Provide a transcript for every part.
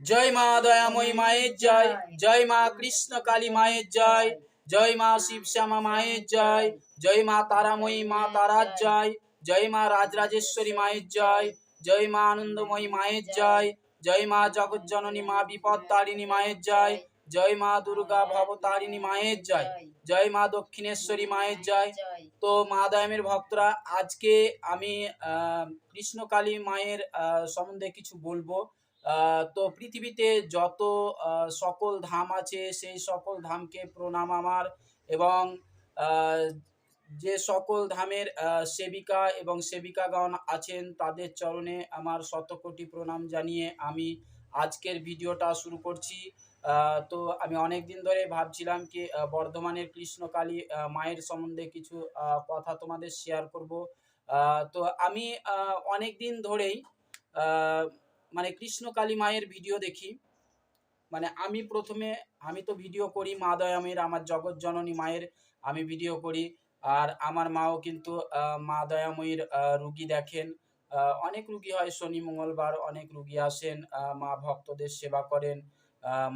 জয় মা দয়াময়ী মায়ের জয় জয় মা কৃষ্ণ কালী মায়ের জয় জয় মা শিব শ্যামা মায়ের জয় জয় মা তারাময়ী মা তারার জয় জয় মা রাজরাজেশ্বরী মায়ের জয় জয় মা আনন্দময়ী মায়ের জয় জয় মা জগজ্জননী মা বিপদ তারিণী মায়ের জয় জয় মা দুর্গা ভবতারিণী মায়ের জয় জয় মা দক্ষিণেশ্বরী মায়ের জয়। তো মা দয়ামের ভক্তরা, আজকে আমি কৃষ্ণকালী মায়ের সম্বন্ধে কিছু বলব। তো পৃথিবীতে যত সকল ধাম আছে, সেই সকল ধামকে প্রণাম আমার এবং যে সকল ধামের সেবিকা এবং সেবিকাগণ আছেন, তাদের চরণে আমার শতকোটি প্রণাম জানিয়ে আমি আজকের ভিডিওটা শুরু করছি। তো আমি অনেক দিন ধরে ভাবছিলাম কি বর্ধমানের কৃষ্ণকালী মায়ের সম্বন্ধে কিছু কথা তোমাদের শেয়ার করব। তো আমি অনেক দিন ধরেই মানে কৃষ্ণকালী মায়ের ভিডিও দেখি। মানে আমি প্রথমে, আমি তো ভিডিও করি, মা দয়ামের আমার জগৎ জননী মায়ের আমি ভিডিও করি। আর আমার মাও কিন্তু মা দয়াময়ীর রুগী দেখেন। অনেক রুগী হয়, শনি, মঙ্গলবার অনেক রুগী আসেন। মা ভক্তদের সেবা করেন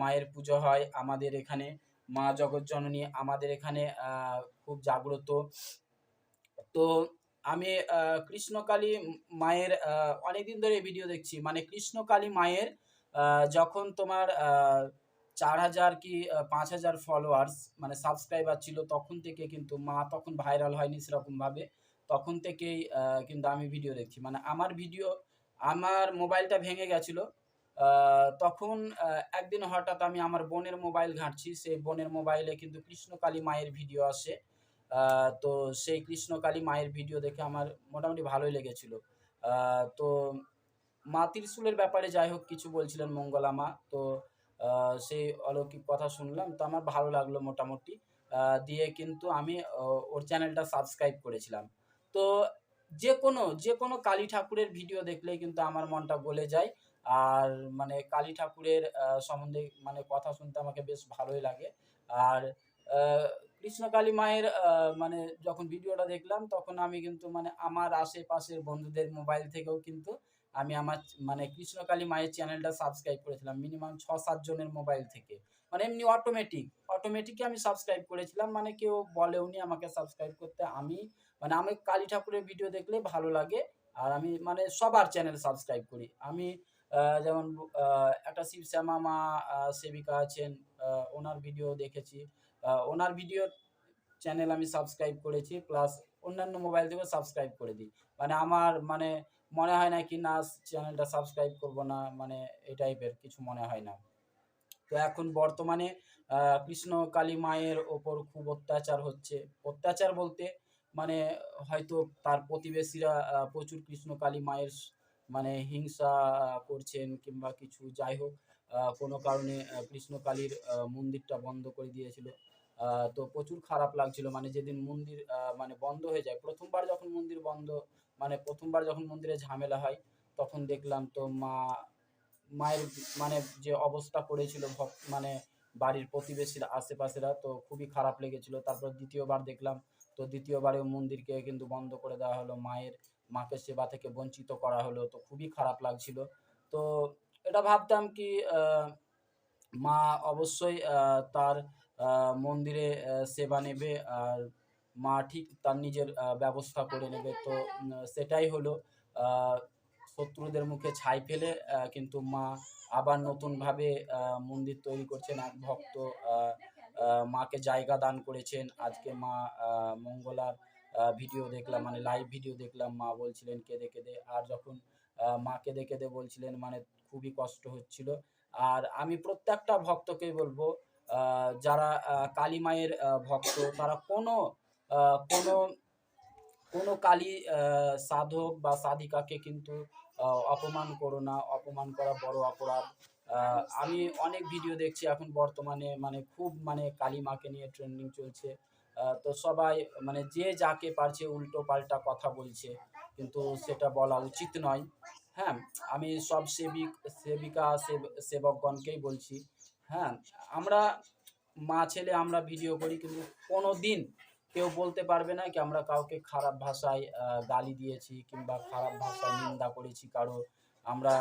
মায়ের পুজো হয় আমাদের এখানে। মা জগৎ জননী আমাদের এখানে খুব জাগ্রত। তো আমি কৃষ্ণকালী মায়ের অনেকদিন ধরে ভিডিও দেখছি। মানে কৃষ্ণকালী মায়ের যখন তোমার চার হাজার কি পাঁচ হাজার ফলোয়ার্স মানে সাবস্ক্রাইবার ছিল, তখন থেকে কিন্তু মা তখন ভাইরাল হয়নি সেরকমভাবে তখন থেকেই কিন্তু আমি ভিডিও দেখছি। মানে আমার ভিডিও আমার মোবাইলটা ভেঙে গেছিল। তখন একদিন হঠাৎ আমি আমার বোনের মোবাইল ঘাঁটছি। সেই বোনের মোবাইলে কিন্তু কৃষ্ণকালী মায়ের ভিডিও আসে। তো সেই কৃষ্ণকালী মায়ের ভিডিও দেখে আমার মোটামুটি ভালোই লেগেছিল। তো মা ব্যাপারে যাই হোক কিছু বলছিলেন মঙ্গলা মা, তো সেই অলৌকিক কথা শুনলাম, তো আমার ভালো লাগল মোটামুটি। দিয়ে কিন্তু আমি ওর চ্যানেলটা সাবস্ক্রাইব করেছিলাম। তো যে কোনো যে কোনো কালী ঠাকুরের ভিডিও দেখলেই কিন্তু আমার মনটা গলে যায়। আর মানে কালী ঠাকুরের সম্বন্ধে মানে কথা শুনতে আমাকে বেশ ভালোই লাগে। আর কৃষ্ণকালী মায়ের মানে যখন ভিডিওটা দেখলাম, তখন আমি কিন্তু মানে আমার আশেপাশের বন্ধুদের মোবাইল থেকেও কিন্তু আমি আমার মানে কৃষ্ণকালী মায়ের চ্যানেলটা সাবস্ক্রাইব করেছিলাম মিনিমাম ছ সাত জনের মোবাইল থেকে। মানে এমনি অটোমেটিক অটোমেটিকই আমি সাবস্ক্রাইব করেছিলাম মানে কেউ বলেওনি আমাকে সাবস্ক্রাইব করতে। আমি মানে আমি কালী ঠাকুরের ভিডিও দেখলে ভালো লাগে, আর আমি মানে সবার চ্যানেল সাবস্ক্রাইব করি। আমি যেমন একটা শিবশ্যামা মা সেবিকা আছেন ওনার ভিডিও দেখেছি। ওনার ভিডিও চ্যানেল আমি সাবস্ক্রাইব করেছি প্লাস অন্যান্য মোবাইল থেকেও সাবস্ক্রাইব করে দিই। মানে আমার মানে মনে হয় না কি, না চ্যানেলটা সাবস্ক্রাইব করব না মানে এই টাইপের কিছু মনে হয় না। তো এখন বর্তমানে কৃষ্ণ কালী মায়ের ওপর খুব অত্যাচার হচ্ছে। অত্যাচার বলতে মানে হয়তো তার প্রতিবেশীরা প্রচুর কৃষ্ণ কালী মায়ের মানে হিংসা করছেন কিংবা কিছু যাই হোক কোনো কারণে আহ, কৃষ্ণ কালীর আহ, মন্দিরটা বন্ধ করে দিয়েছিল। তো প্রচুর খারাপ লাগছিল। মানে যেদিন মন্দির মানে বন্ধ হয়ে যায় প্রথমবার যখন মন্দির বন্ধ মানে প্রথমবার যখন মন্দিরে ঝামেলা হয় তখন দেখলাম তো মা মায়ের মানে যে অবস্থা করেছিল ভক- মানে বাড়ির প্রতিবেশীরা আশেপাশেরা তো খুবই খারাপ লেগেছিল। তারপর দ্বিতীয়বার দেখলাম তো দ্বিতীয়বারেও মন্দিরকে কিন্তু বন্ধ করে দেওয়া হলো মায়ের। মাকে সেবা থেকে বঞ্চিত করা হলো, তো খুবই খারাপ লাগছিল। তো এটা ভাবতাম কি মা অবশ্যই তার মন্দিরে সেবা নেবে আর মা ঠিক তার নিজের ব্যবস্থা করে নেবে। তো সেটাই হলো শত্রুদের মুখে ছাই ফেলে কিন্তু মা আবার নতুনভাবে মন্দির তৈরি করছেন। এক ভক্ত মাকে জায়গা দান করেছেন। আজকে মা মঙ্গলার ভিডিও দেখলাম মানে লাইভ ভিডিও দেখলাম, মা বলছিলেন, কেঁদে কেঁদে। আর যখন মা কেঁদে কেঁদে বলছিলেন মানে খুবই কষ্ট হচ্ছিল। আর আমি প্রত্যেকটা ভক্তকেই বলব যারা কালী মায়ের ভক্ত, তারা কোনো কোনো কোনো কালী সাধক বা সাধিকাকে কিন্তু অপমান করো না। অপমান করা বড় অপরাধ। আমি অনেক ভিডিও দেখছি এখন বর্তমানে মানে খুব মানে কালী মাকে নিয়ে ট্রেন্ডিং চলছে। তো সবাই মানে যে যাকে পারছে উল্টো পাল্টা কথা বলছে, কিন্তু সেটা বলা উচিত নয়। হ্যাঁ আমি সব সেবিক, সেবিকা, সেব- সেবকগণকেই বলছি। হ্যাঁ আমরা মা ছেলে আমরা ভিডিও করি, কিন্তু কোনো দিন কেউ বলতে পারবে না কি আমরা কাউকে খারাপ ভাষায় গালি দিয়েছি কিংবা খারাপ ভাষায় নিন্দা করেছি কারও। আমরা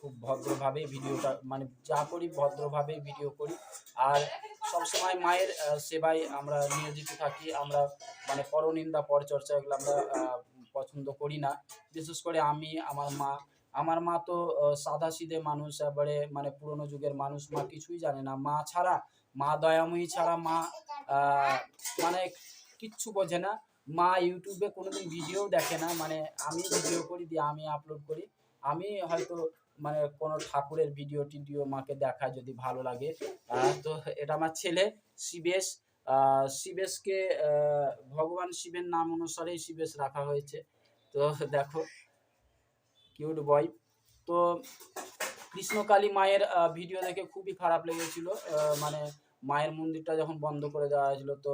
খুব ভদ্রভাবেই ভিডিওটা মানে যা করি ভদ্রভাবেই ভিডিও করি। আর সবসময় মায়ের সেবায় আমরা নিয়োজিত থাকি। আমরা মানে পরনিন্দা, পরচর্চা এগুলো আমরা পছন্দ করি না। বিশেষ করে আমি, আমার মা। আমার মা তো সাদা সিধে মানুষ, এবারে মানে পুরোনো যুগের মানুষ, মা কিছুই জানে না। মা ছাড়া, মা দয়াময়ী ছাড়া মা মানে কিচ্ছু বোঝে না। মা ইউটিউবে কোনোদিন ভিডিও দেখে না। মানে আমি ভিডিও করি, দিয়ে আমি আপলোড করি। আমি হয়তো মানে কোনো ঠাকুরের ভিডিও টিডিও মাকে দেখায় যদি ভালো লাগে। তো এটা আমার ছেলে, শিবেশ। শিবেশকে ভগবান শিবের নাম অনুসারেই শিবেশ রাখা হয়েছে। তো দেখো কিউট বয় তো কৃষ্ণকালী মায়ের ভিডিও দেখে খুবই খারাপ লেগেছিল। মানে মায়ের মন্দিরটা যখন বন্ধ করে দেওয়া হয়েছিল, তো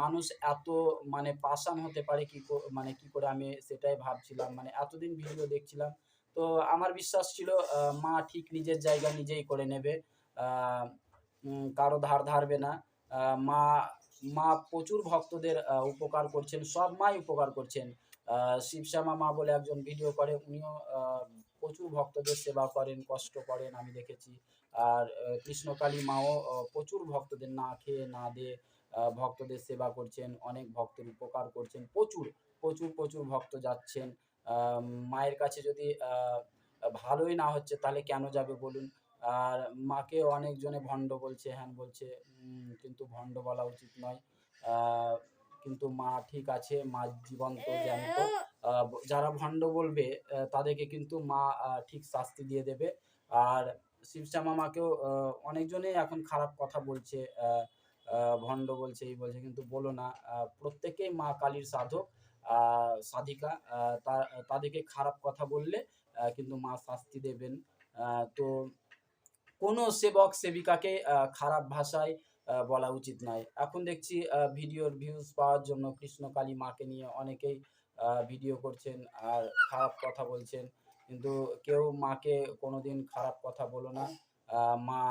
মানুষ এত মানে পাষাণ হতে পারে কো- মানে কি করে আমি সেটাই ভাবছিলাম। মানে এতদিন ভিডিও দেখছিলাম তো আমার বিশ্বাস ছিল মা ঠিক নিজের জায়গা নিজেই করে নেবে। কারও ধার ধারবে না। মা মা প্রচুর ভক্তদের উপকার করছেন, সব মাই উপকার করছেন। শিবশ্যামা মা বলে একজন ভিডিও করে, উনিও প্রচুর ভক্তদের সেবা করেন, কষ্ট করেন, আমি দেখেছি। আর কৃষ্ণকালী মাও প্রচুর ভক্তদের না খেয়ে, না দিয়ে ভক্তদের সেবা করছেন, অনেক ভক্তের উপকার করছেন, প্রচুর প্রচুর প্রচুর ভক্ত যাচ্ছেন। মায়ের কাছে যদি ভালোই না হচ্ছে তাহলে কেন যাবে বলুন? আর মাকে অনেকজনে ভণ্ড বলছে হ্যান বলছে কিন্তু ভণ্ড বলা উচিত নয়। কিন্তু মা ঠিক আছে মা জীবন্ত জ্ঞান্ত আহ, যারা ভণ্ড বলবে তাদেরকে কিন্তু মা ঠিক শাস্তি দিয়ে দেবে। আর শিবশ্যামা মাকেও আহ, অনেকজনেই এখন খারাপ কথা বলছে ভণ্ড বলছে এই বলছে কিন্তু বলো না প্রত্যেকেই মা কালীর সাধক। সাধিকা তাদেরকে খারাপ কথা বললে কিন্তু মা শাস্তি দেবেন। তো কোনো সেবক, সেবিকাকে খারাপ ভাষায় বলা উচিত নয়। এখন দেখছি ভিডিওর ভিউজ পাওয়ার জন্য কৃষ্ণকালী মাকে নিয়ে অনেকেই ভিডিও করছেন আর খারাপ কথা বলছেন। কিন্তু কেউ মাকে কোনোদিন খারাপ কথা বলো না। মা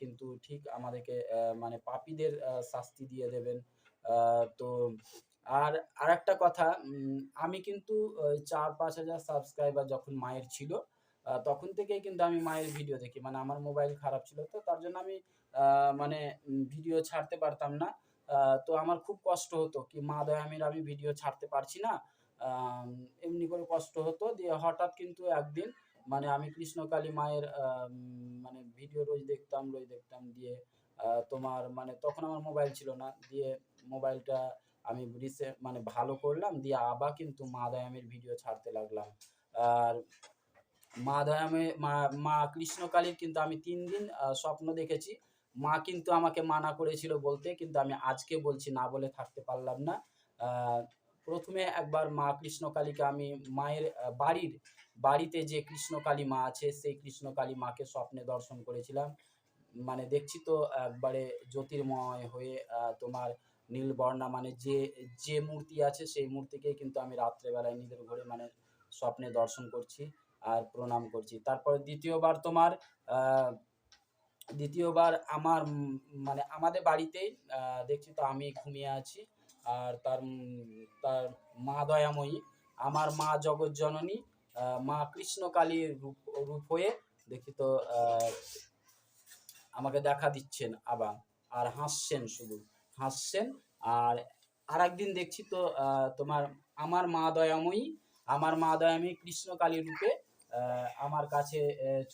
কিন্তু ঠিক আমাদেরকে মানে পাপীদের শাস্তি দিয়ে দেবেন। তো আর আর একটা কথা আমি কিন্তু চার পাঁচ হাজার সাবস্ক্রাইবার যখন মায়ের ছিল তখন থেকেই কিন্তু আমি মায়ের ভিডিও দেখি। মানে আমার মোবাইল খারাপ ছিল তো, তার জন্য আমি মানে ভিডিও ছাড়তে পারতাম না। তো আমার খুব কষ্ট হতো কি, মা দয়ামির আমি ভিডিও ছাড়তে পারছি না। এমনি করে কষ্ট হতো। দিয়ে হঠাৎ কিন্তু একদিন মানে আমি কৃষ্ণকালী মায়ের মানে ভিডিও রোজ দেখতাম রোজ দেখতাম। দিয়ে তোমার মানে তখন আমার মোবাইল ছিল না। দিয়ে মোবাইলটা আমি রিসে মানে ভালো করলাম, দিয়ে আবার কিন্তু মা দয়ামের ভিডিও ছাড়তে লাগলাম। আর মা দয়ামে, মা মা কৃষ্ণকালীর কিন্তু আমি তিন দিন স্বপ্ন দেখেছি। মা কিন্তু আমাকে মানা করেছিল বলতে, কিন্তু আমি আজকে বলছি না বলে থাকতে পারলাম না। প্রথমে একবার মা কৃষ্ণকালীকে আমি মায়ের বাড়ির, বাড়িতে যে কৃষ্ণকালী মা আছে, সেই কৃষ্ণকালী মাকে স্বপ্নে দর্শন করেছিলাম। মানে দেখছি তো একবারে জ্যোতির্ময় হয়ে তোমার নীলবর্ণা মানে যে যে মূর্তি আছে সেই মূর্তিকেই কিন্তু আমি রাত্রেবেলায় নিজের ঘরে মানে স্বপ্নে দর্শন করছি আর প্রণাম করছি। তারপর দ্বিতীয়বার তোমার দ্বিতীয়বার আমার মানে আমাদের বাড়িতেই দেখছি তো আমি ঘুমিয়ে আছি আর তার তার মা দয়াময়ী, আমার মা জগৎ জননী মা কৃষ্ণকালীর রূপ রূপ হয়ে দেখি তো আমাকে দেখা দিচ্ছেন আবার, আর হাসছেন শুধু। হাসছেন। আর আর একদিন দেখছি তো তোমার আমার মা দয়াময়ী, আমার মা দয়াময়ী কৃষ্ণকালী রূপে আমার কাছে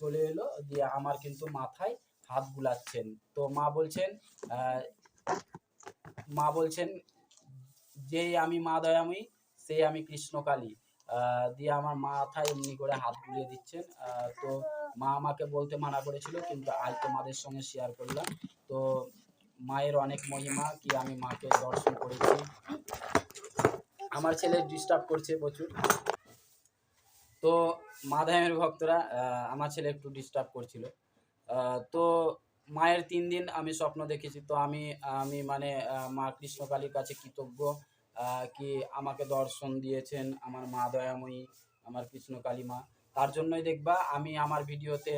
চলে এলো, দিয়ে আমার কিন্তু মাথায় হাত বুলাচ্ছেন। তো মা বলছেন মা বলছেন যে আমি মা দয়াময়ী, সেই আমি কৃষ্ণকালী দিয়ে আমার মাথায় এমনি করে হাত বুলিয়ে দিচ্ছেন। তো মা আমাকে বলতে মানা করেছিল, কিন্তু আজ তোমাদের সঙ্গে শেয়ার করলাম। তো মায়ের অনেক মহিমা কি আমি মাকে দর্শন করেছি। আমার ছেলে ডিস্টার্ব করছে প্রচুর। তো মাধামের ভক্তরা আমার ছেলে একটু ডিস্টার্ব করছিল। তো মায়ের তিন দিন আমি স্বপ্ন দেখেছি। তো আমি আমি মানে মা কৃষ্ণকালীর কাছে কৃতজ্ঞ। কি আমাকে দর্শন দিয়েছেন আমার মা দয়াময়ী, আমার কৃষ্ণকালী মা। তার জন্যই দেখবা আমি আমার ভিডিওতে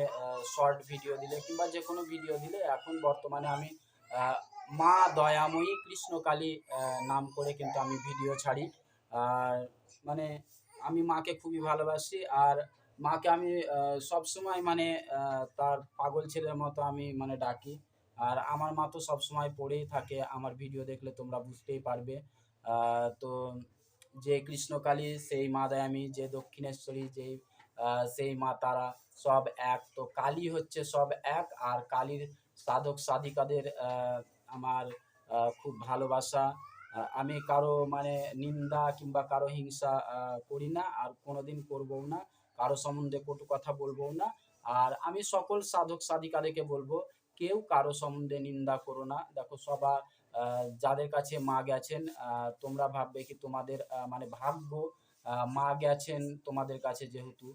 শর্ট ভিডিও দিলে কিংবা যে কোনো ভিডিও দিলে এখন বর্তমানে আমি মা দয়াময়ী কৃষ্ণকালী নাম করে কিন্তু আমি ভিডিও ছাড়ি। আর মানে আমি মাকে খুবই ভালোবাসি আর মাকে আমি সব সময় মানে তার পাগল ছেলের মতো আমি মানে ডাকি। আর আমার মা তো সবসময় পড়েই থাকে, আমার ভিডিও দেখলে তোমরা বুঝতেই পারবে। তো যে কৃষ্ণকালী সেই মা আমি যে দক্ষিণেশ্বরী, যেই সেই মা তারা সব এক। তো কালী হচ্ছে সব এক আর কালীর সাধক সাধিকাদের আমার খুব ভালোবাসা। আমি কারও মানে নিন্দা কিংবা কারও হিংসা করি না আর কোনোদিন করবও না। কারও সম্বন্ধে কটু কথা বলব না। আর আমি সকল সাধক সাধিকাদেরকে বলব, কেউ কারও সম্বন্ধে নিন্দা করো না। দেখো সবার যাদের কাছে মা গেছেন তোমরা ভাববে কি তোমাদের মানে ভাগ্য মা গেছেন তোমাদের কাছে যেহেতু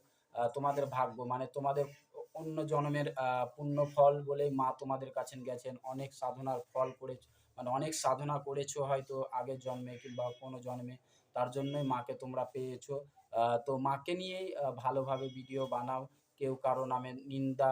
তোমাদের ভাগ্য মানে তোমাদের অন্য জন্মের পুণ্য ফল বলে মা তোমাদের কাছে গেছেন। অনেক সাধনার ফল করে মানে অনেক সাধনা করেছ হয়তো আগের জন্মে কিংবা কোনো জন্মে। তার জন্যই মাকে তোমরা পেয়েছ। তো মাকে নিয়েই ভালোভাবে ভিডিও বানাও। কেউ কারও নামে নিন্দা